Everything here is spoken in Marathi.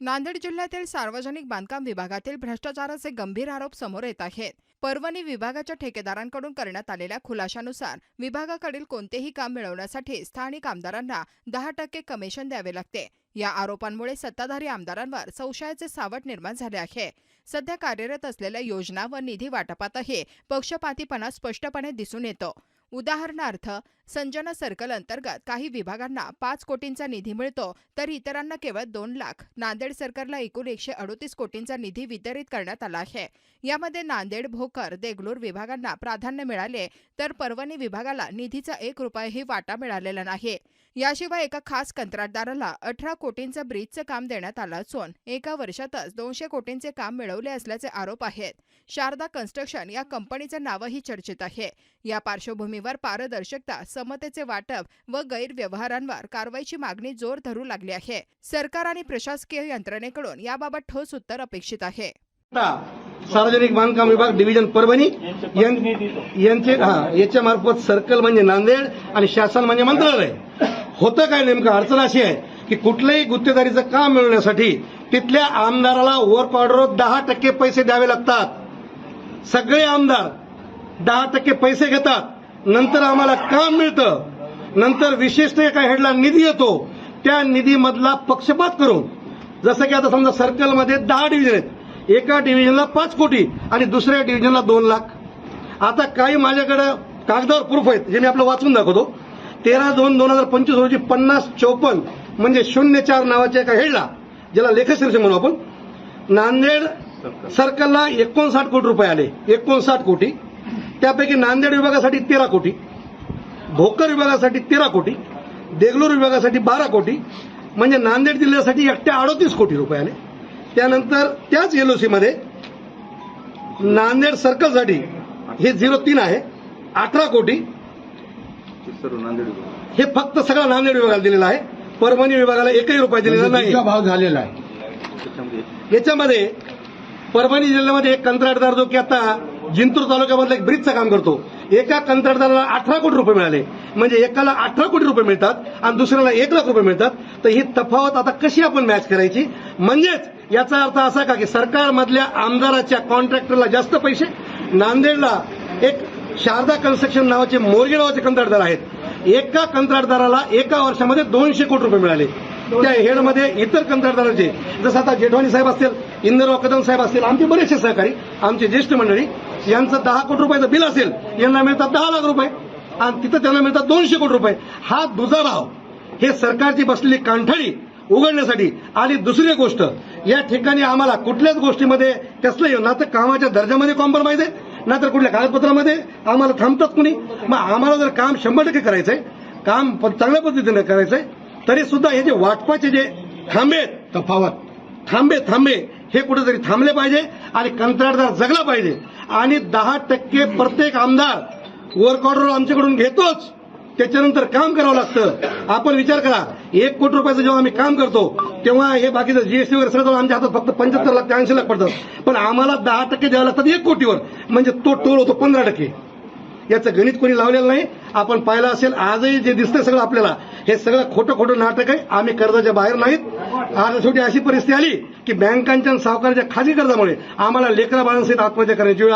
नांदेड जिल्ह्यातील सार्वजनिक बांधकाम विभागातील भ्रष्टाचाराचे गंभीर आरोप समोर येत आहेत. परभणी विभागाच्या ठेकेदारांकडून करण्यात आलेल्या खुलाशानुसार विभागाकडील कोणतेही काम मिळवण्यासाठी स्थानिक आमदारांना दहा टक्के कमिशन द्यावे लागते. या आरोपांमुळे सत्ताधारी आमदारांवर संशयाचे सावट निर्माण झाले आहे. सध्या कार्यरत असलेल्या योजना व निधी वाटपातही पक्षपातीपणा स्पष्टपणे दिसून येतो. उदाहरणार्थ संजना सर्कल अंतर्गत काही विभागांना पाच कोटींचा निधी मिळतो तर इतरांना केवळ दोन लाख. नांदेड सरकारला एकूण एकशे अडोतीस कोटींचा निधी वितरित करण्यात आला आहे. यामध्ये नांदेड भोकर देगलूर विभागांना प्राधान्य मिळाले तर परभणी विभागाला निधीचा एक रुपयाही वाटा मिळालेला नाही. याशिवाय एका खास कंत्राटदाराला अठरा कोटींचं ब्रिजचं काम देण्यात आलं असून एका वर्षातच दोनशे कोटींचे काम मिळवले असल्याचे आरोप आहेत. शारदा कन्स्ट्रक्शन या कंपनीचं नावही चर्चित आहे. या पार्श्वभूमीवर पारदर्शकता समतेचे वाटप व गैरव्यवहारांवर कारवाईची मागणी जोर धरू लागली आहे. सरकार आणि प्रशासकीय यंत्रणेकडून याबाबत ठोस उत्तर अपेक्षित आहे. सार्वजनिक बांधकाम विभाग डिव्हिजन परभणी यांचे हा याच्या मार्फत सर्कल म्हणजे नांदेड आणि शासन म्हणजे मंत्रालय. होतं काय नेमकं? अडचण अशी आहे की कुठल्याही गुत्तेदारीचं काम मिळवण्यासाठी तिथल्या आमदाराला वर्क ऑर्डर दहा टक्के पैसे द्यावे लागतात. सगळे आमदार दहा टक्के पैसे घेतात. नंतर आम्हाला काम मिळतं. नंतर विशेषतः एका हेडला निधी येतो. त्या निधीमधला पक्षपात करून. जसं की आता समजा सर्कलमध्ये दहा डिव्हिजन आहेत. एका डिव्हिजनला पाच कोटी आणि दुसऱ्या डिव्हिजनला दोन लाख. आता काही माझ्याकडे कागदावर प्रूफ आहेत जे मी आपलं वाचून दाखवतो. तेरा दोन दोन हजार पंचवीस रोजी पन्नास चौपन्न म्हणजे शून्य चार नावाच्या एका हेडला ज्याला लेखशीर्ष म्हणू आपण नांदेड सर्कलला एकोणसाठ कोटी रुपये आले. एकोणसाठ कोटी. त्यापैकी नांदेड विभागासाठी तेरा कोटी भोकर विभागासाठी तेरा कोटी देगलूर विभागासाठी बारा कोटी म्हणजे नांदेड जिल्ह्यासाठी एकट्या अडोतीस कोटी रुपये आले त्यानंतर त्याच एलओसी मध्ये नांदेड सर्कलसाठी हे झिरो तीन आहे अठरा कोटी. हे फक्त सगळा नांदेड विभागाला दिलेला आहे. परभणी विभागाला एकही रुपया दिलेला नाही. भाव झालेला आहे. याच्यामध्ये परभणी जिल्ह्यामध्ये एक कंत्राटदार जो की आता जिंतूर तालुक्यामधलं एक ब्रिजचं काम करतो. एका कंत्राटदाराला अठरा कोटी रुपये मिळाले. म्हणजे एकाला अठरा कोटी रुपये मिळतात आणि दुसऱ्याला एक लाख रुपये मिळतात. तर ही तफावत आता कशी आपण मॅच करायची? म्हणजेच याचा अर्थ असा का की सरकारमधल्या आमदाराच्या कॉन्ट्रॅक्टरला जास्त पैसे नांदेडला एक शारदा कन्स्ट्रक्शन नावाचे मोरगे नावाचे कंत्राटदार आहेत. एका कंत्राटदाराला एका वर्षामध्ये दोनशे कोटी रुपये मिळाले. त्या हेडमध्ये इतर कंत्राटदारांचे जसं आता जेठवाणी साहेब असतील इंदरराव कदम साहेब असतील आमचे बरेचसे सहकारी आमचे ज्येष्ठ मंडळी यांचं दहा कोटी रुपयाचं बिल असेल यांना मिळतात दहा लाख रुपये. आणि तिथं त्यांना मिळतात दोनशे कोटी रुपये. हा दुजाभाव. हे सरकारची बसलेली कांठळी उघडण्यासाठी. आणि दुसरी गोष्ट या ठिकाणी आम्हाला कुठल्याच गोष्टीमध्ये कसलंही ना तर कामाच्या दर्जामध्ये कॉम्प्रोमाइज आहे ना तर कुठल्या कागदपत्रामध्ये आम्हाला थांबतात कुणी. मग आम्हाला जर काम शंभर टक्के करायचंय काम चांगल्या पद्धतीने करायचंय तरी सुद्धा हे जे वाटपाचे जे थांबे तफावत थांबे थांबे हे कुठेतरी थांबले पाहिजे आणि कंत्राटदार जगला पाहिजे. आणि दहा टक्के प्रत्येक आमदार वर्क ऑर्डर आमच्याकडून घेतोच. त्याच्यानंतर काम करावं लागतं. आपण विचार करा एक कोटी रुपयाचं जेव्हा आम्ही काम करतो तेव्हा हे बाकीचं जीएसटी वगैरे सगळं आमच्या हातात फक्त पंच्याहत्तर लाख ते ऐंशी लाख पडतात पण आम्हाला दहा टक्के द्यावं लागतात एक कोटीवर. म्हणजे तो टोल होतो पंधरा टक्के. याचं गणित कोणी लावलेलं नाही. आपण पाहिलं असेल आजही जे दिसतंय सगळं आपल्याला हे सगळं खोटं खोटं नाटक आहे. आम्ही कर्जाच्या बाहेर नाहीत. आज शेवटी अशी परिस्थिती आली की बँकांच्या सावकाराच्या खाजगी कर्जामुळे आम्हाला लेकरा बाळांसहित आत्महत्या करण्याची वेळ